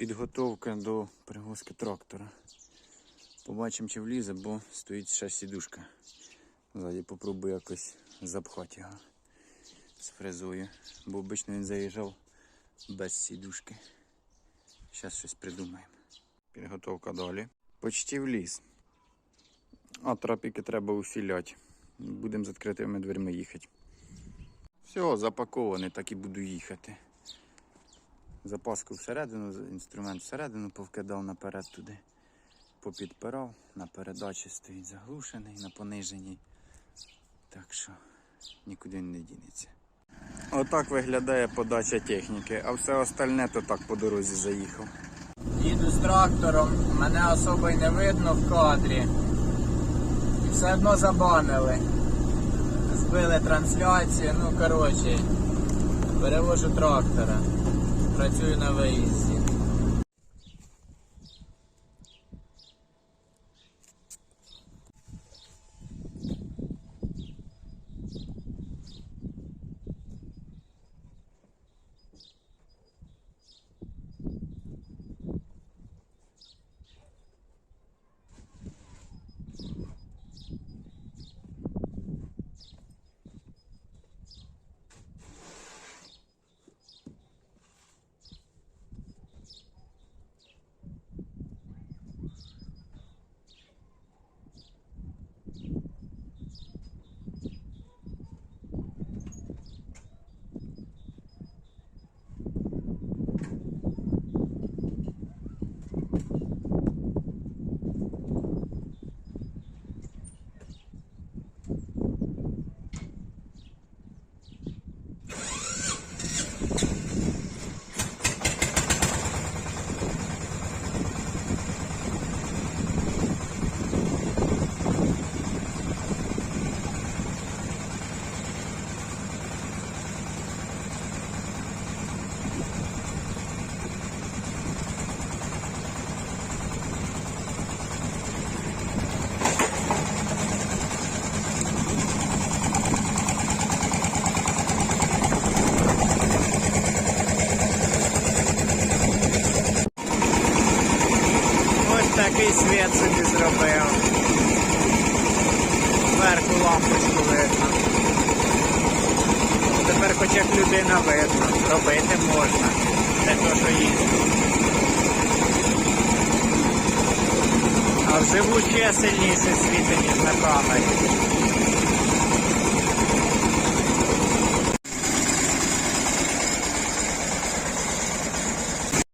Підготовка до перевозки трактора. Побачимо, чи влізе, бо стоїть ще сідушка. Ззаді попробую якось запхати його з фрезою. Бо обично він заїжджав без сідушки. Зараз щось придумаємо. Підготовка далі. Почти вліз. А трапіки треба усіляти. Будемо з відкритими дверми їхати. Все, запакований, так і буду їхати. Запаску всередину, інструмент всередину повкидав наперед туди. Попідпирав, на передачі стоїть заглушений, на пониженій. Так що нікуди не дінеться. Отак виглядає подача техніки, а все остальне то так по дорозі заїхав. Їду з трактором, мене особо й не видно в кадрі. І все одно забанили. Збили трансляцію, ну коротше, перевожу трактора. Працюю на виїзді. Такий світ собі зробив. Зверху лампочку видно. Тепер хоч як людина видно. Робити можна. Це то, що їздить. А вживу ще сильніше світить, ніж на камері.